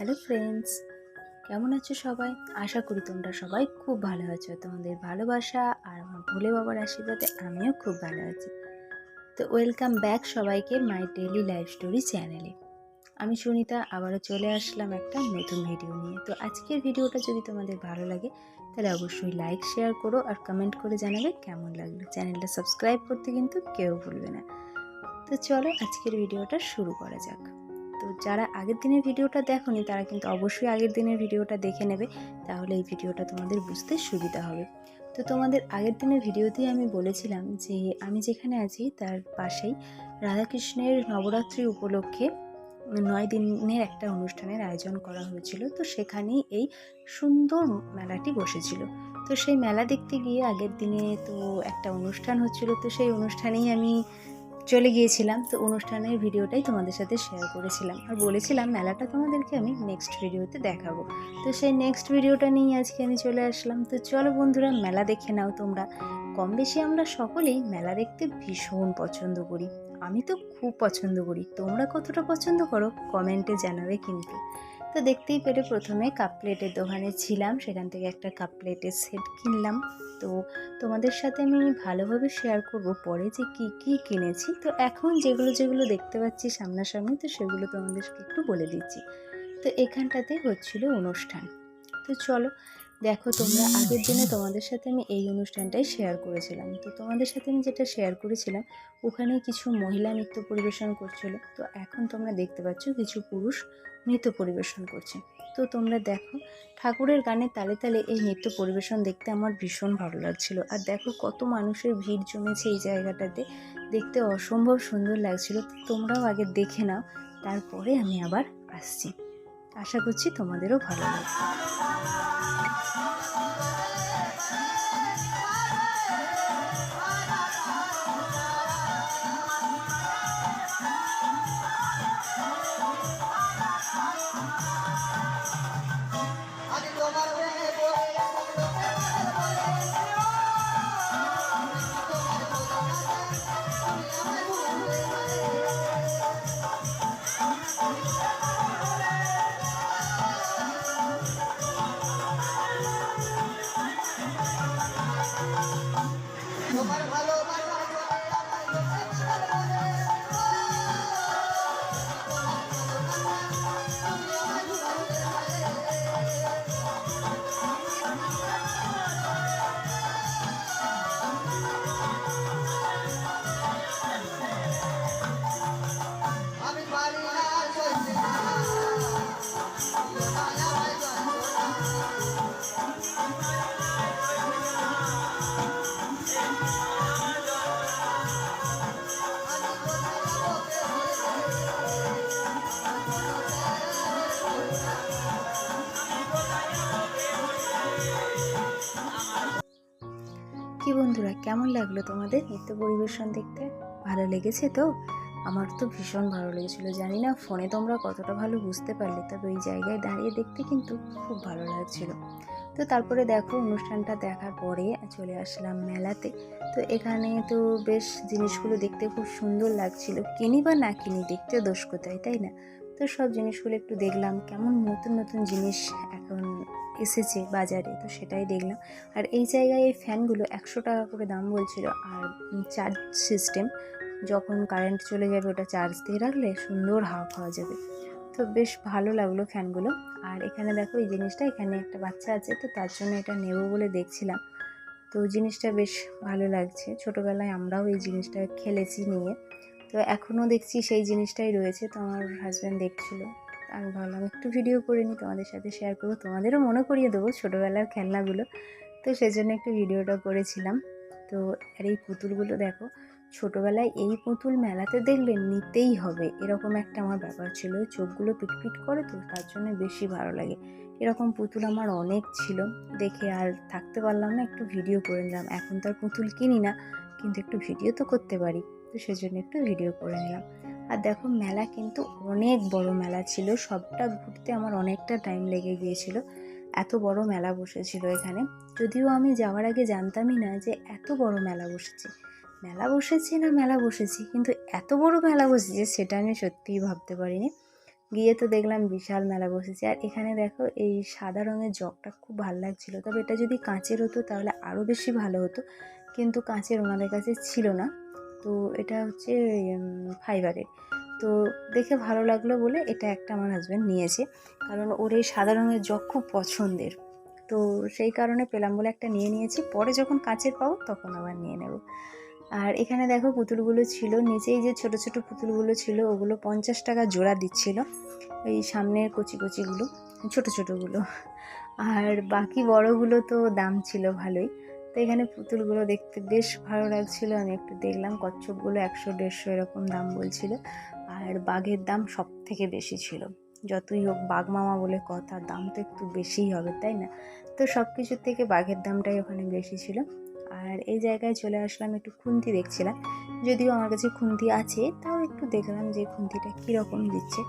Hello friends, কেমন আছো সবাই? আশা করি তোমরা সবাই খুব ভালো আছো। তোমাদের ভালোবাসা আর আমার ভোলে বাবার আশীর্বাদে আমিও খুব ভালো আছি। তো ওয়েলকাম ব্যাক সবাইকে মাই ডেলি লাইফ স্টোরি চ্যানেলে। আমি সুনিতা, আবারও চলে আসলাম একটা নতুন ভিডিও নিয়ে। তো আজকের ভিডিওটা যদি তোমাদের ভালো লাগে, তাহলে অবশ্যই লাইক, শেয়ার করো আর কমেন্ট করে জানাবে কেমন লাগল। চ্যানেলটা সাবস্ক্রাইব করতে কিন্তু কেউ ভুলবে না। তো চলো আজকের ভিডিওটা শুরু করা যাক। তো যারা আগের দিনের ভিডিওটা দেখোনি, তারা কিন্তু অবশ্যই আগের দিনের ভিডিওটা দেখে নেবে। তাহলে এই ভিডিওটা তোমাদের বুঝতে সুবিধা হবে। তো তোমাদের আগের দিনের ভিডিওতেই আমি বলেছিলাম যে, আমি যেখানে আছি, তার পাশেই রাধাকৃষ্ণের নবরাত্রি উপলক্ষে নয় দিনের একটা অনুষ্ঠানের আয়োজন করা হয়েছিল। তো সেখানেই এই সুন্দর মেলাটি বসেছিল। তো সেই মেলা দেখতে গিয়ে আগের দিনে তো একটা অনুষ্ঠান হচ্ছিল। তো সেই অনুষ্ঠানেই আমি চলে গিয়েছিলাম, তো অনুষ্ঠানের ভিডিওটাই তোমাদের সাথে শেয়ার করেছিলাম। আর বলেছিলাম, মেলাটা তোমাদেরকে আমি নেক্সট ভিডিওতে দেখাবো। তো সেই নেক্সট ভিডিওটা নিয়ে আজকে আমি চলে আসলাম। তো চলো বন্ধুরা, মেলা দেখে নাও তোমরা। কম বেশি আমরা সকলেই মেলা দেখতে ভীষণ পছন্দ করি। আমি তো খুব পছন্দ করি। তোমরা কতটা পছন্দ করো কমেন্টে জানাবে কিন্তু। তো দেখতেই পেলে প্রথমে কাপ প্লেটের দোকানে ছিলাম, সেখান থেকে একটা কাপ প্লেটের সেট কিনলাম। তো তোমাদের সাথে আমি ভালোভাবে শেয়ার করব পরে যে কি কি কিনেছি। তো এখন যেগুলো যেগুলো দেখতে পাচ্ছি সামনাসামনি, তো সেগুলো তোমাদেরকে একটু বলে দিচ্ছি। তো এখানটাতে হচ্ছিল অনুষ্ঠান। তো চলো, দেখো তোমরা আগের দিনে তোমাদের সাথে আমি এই অনুষ্ঠানটাই শেয়ার করেছিলাম। তো তোমাদের সাথে আমি যেটা শেয়ার করেছিলাম, ওখানে কিছু মহিলা নৃত্য পরিবেশন করছিল। তো এখন তোমরা দেখতে পাচ্ছ কিছু পুরুষ নৃত্য পরিবেশন করছে। তো তোমরা দেখো, ঠাকুরের গানে তালে তালে এই নৃত্য পরিবেশন দেখতে আমার ভীষণ ভালো লাগছিল। আর দেখো কত মানুষের ভিড় জমেছে এই জায়গাটাতে। দেখতে অসম্ভব সুন্দর লাগছিল। তোমরাও আগে দেখে নাও, তারপরে আমি আবার আসছি। আশা করছি তোমাদেরও ভালো লাগবে। আগে কেমন লাগল তোমাদের? নৃত্য পরিবেশন দেখতে। ভালো লেগেছে তো? আমার তো ভীষণ ভালো লেগেছিল। জানি না ফোনে তোমরা কতটা ভালো বুঝতে পারলে, তবে ওই জায়গায় দাঁড়িয়ে দেখতে কিন্তু খুব ভালো লাগছিল। তো তারপরে দেখো, অনুষ্ঠানটা দেখার পরে চলে আসলাম মেলাতে। তো এখানে তো বেশ জিনিসগুলো দেখতে খুব সুন্দর লাগছিল। কিনি বা না কিনি, দেখতে দোষ কোথায়, তাই না? তো সব জিনিসগুলো একটু দেখলাম। কেমন নতুন নতুন জিনিস এখন এসেছে বাজারে, তো সেটাই দেখলাম। আর এই জায়গায় এই ফ্যানগুলো একশো টাকা করে দাম বলছিল। আর চার্জ সিস্টেম, যখন কারেন্ট চলে যাবে ওটা চার্জ দিয়ে রাখলে সুন্দর হাওয়া খাওয়া যাবে। তো বেশ ভালো লাগল ফ্যানগুলো। আর এখানে দেখো এই জিনিসটা, এখানে একটা বাচ্চা আছে, তো তার জন্য এটা নেব বলে দেখছিলাম। তো জিনিসটা বেশ ভালো লাগছে। ছোটোবেলায় আমরাও এই জিনিসটা খেলেছি নিয়ে। তো এখনও দেখছি সেই জিনিসটাই রয়েছে, তো আমার হাজব্যান্ড দেখছিল। আমি ভাবলাম, একটু ভিডিও করে নিই, তোমাদের সাথে শেয়ার করব। তোমাদেরও মনে করিয়ে দেবো ছোটোবেলার খেলনাগুলো। তো সেজন্য একটু ভিডিওটা করেছিলাম। তো আর এই পুতুলগুলো দেখো, ছোটোবেলায় এই পুতুল মেলাতে দেখলে নিতেই হবে। এরকম একটা আমার ব্যাপার ছিল। চোখগুলো পিটপিট করে তো তার জন্য বেশি ভালো লাগে। এরকম পুতুল আমার অনেক ছিল। দেখে আর থাকতে পারলাম না, একটু ভিডিও করে নিলাম। এখন তো আর পুতুল কিনি না, কিন্তু একটু ভিডিও তো করতে পারি। তো সেজন্য একটু ভিডিও করে নিলাম। আর দেখো মেলা কিন্তু অনেক বড় মেলা ছিল। সবটা ঘুরতে আমার অনেকটা টাইম লেগে গিয়েছিল। এত বড় মেলা বসেছিল এখানে। যদিও আমি যাওয়ার আগে জানতামই না যে এত বড় মেলা বসেছে। মেলা বসেছে না মেলা বসেছি? কিন্তু এত বড় মেলা বসেছে সেটা আমি সত্যিই ভাবতে পারিনি। গিয়ে তো দেখলাম বিশাল মেলা বসেছে। আর এখানে দেখো এই সাদা রঙের জগটা খুব ভালো লাগছিল। তবে এটা যদি কাঁচের হতো তাহলে আরও বেশি ভালো হতো। কিন্তু কাঁচের ওনাদের কাছে ছিল না। তো এটা হচ্ছে ফাইবারের। তো দেখে ভালো লাগল বলে এটা একটা আমার হাজব্যান্ড নিয়েছে। কারণ ওর এই সাদা রঙের জগ খুব পছন্দের। তো সেই কারণে পেলাম বলে একটা নিয়ে নিয়েছি। পরে যখন কাঁচের পাবো তখন আবার নিয়ে নেব। আর এখানে দেখো পুতুলগুলো ছিল, নিচেই যে ছোট ছোট পুতুলগুলো ছিল, ওগুলো পঞ্চাশ টাকা জোড়া দিচ্ছিল। ওই সামনের কচি কচিগুলো, ছোট ছোটোগুলো। আর বাকি বড়গুলো তো দাম ছিল ভালোই। তো এখানে পুতুলগুলো দেখতে বেশ ভালো লাগছিল। আমি একটু দেখলাম কচ্ছপগুলো একশো দেড়শো এরকম দাম বলছিল। আর বাঘের দাম সব থেকে বেশি ছিল। যতই হোক বাঘ মামা বলে কথা, দাম তো একটু বেশিই হবে, তাই না? তো সব কিছুর থেকে বাঘের দামটাই ওখানে বেশি ছিল। আর এই জায়গায় চলে আসলাম, একটু খুন্তি দেখছিলাম। যদিও আমার কাছে খুন্তি আছে, তাও একটু দেখলাম যে খুন্তিটা কীরকম দিচ্ছে।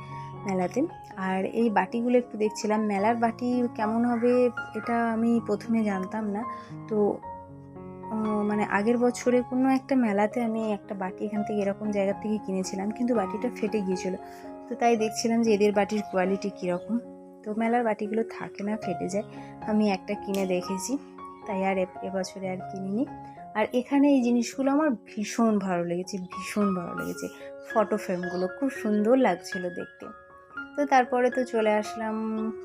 মেলাতে। আর এই বাটিগুলো একটু দেখছিলাম, মেলার বাটি কেমন হবে এটা আমি প্রথমে জানতাম না। তো মানে আগের বছরে কোনো একটা মেলাতে আমি একটা বাটি এখান থেকে এরকম জায়গা থেকে কিনেছিলাম, কিন্তু বাটিটা ফেটে গিয়েছিল। তো তাই দেখছিলাম যে এদের বাটির কোয়ালিটি কীরকম। তো মেলার বাটিগুলো থাকে না, ফেটে যায়। আমি একটা কিনে দেখেছি, তাই আর এবছরে আর কিনিনি। আর এখানে এই জিনিসগুলো আমার ভীষণ ভালো লেগেছে, ভীষণ ভালো লেগেছে। ফটো ফ্রেমগুলো খুব সুন্দর লাগছিল দেখতে। তো তারপরে তো চলে আসলাম।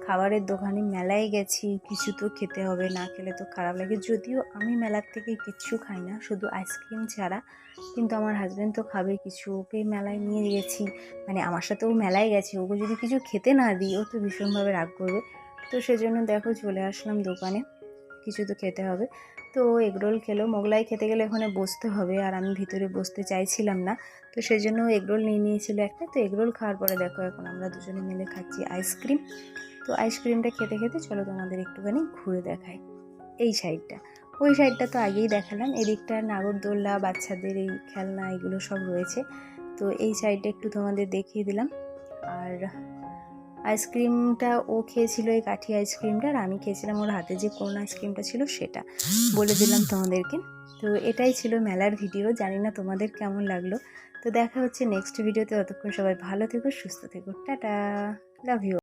খাবারের দোকানে মেলায় গেছি, কিছু তো খেতে হবে, না খেলে তো খারাপ লাগে। যদিও আমি মেলার থেকে কিচ্ছু খাই না, শুধু আইসক্রিম ছাড়া। কিন্তু আমার হাজব্যান্ড তো খাবে কিছু, ওকে মেলায় নিয়ে গেছি। মানে আমার সাথেও মেলায় গেছে, ওকে যদি কিছু খেতে না দিই, ও তো ভীষণভাবে রাগ করবে। তো সেজন্য দেখো চলে আসলাম দোকানে, কিছু তো খেতে হবে। তো এগরোল খেলো। মোগলাই খেতে গেলে ওখানে বসতে হবে আর আমি ভিতরে বসতে চাইছিলাম না। তো সেই জন্য এগরোল নিয়ে নিয়েছিল একটা। তো এগরোল খাওয়ার পরে দেখো এখন আমরা দুজনে মিলে খাচ্ছি আইসক্রিম। তো আইসক্রিমটা খেতে খেতে চলো তোমাদের একটুখানি ঘুরে দেখাই এই সাইডটা ওই সাইডটা তো আগেই দেখালাম। এদিকটা নাগরদোল্লা, বাচ্চাদের এই খেলনা, এগুলো সব রয়েছে। তো এই সাইডটা একটু তোমাদের দেখিয়ে দিলাম। আর আইসক্রিমটা ও খেয়েছিল, এই কাঠি আইসক্রিমটা আর আমি খেয়েছিলাম ওর হাতে যে কোন আইসক্রিমটা ছিল সেটা। বলে দিলাম তোমাদেরকে। তো এটাই ছিল মেলার ভিডিও, জানি না তোমাদের কেমন লাগল। তো দেখা হচ্ছে নেক্সট ভিডিওতে ততক্ষণ সবাই ভালো থেকো, সুস্থ থেকো। Tata love you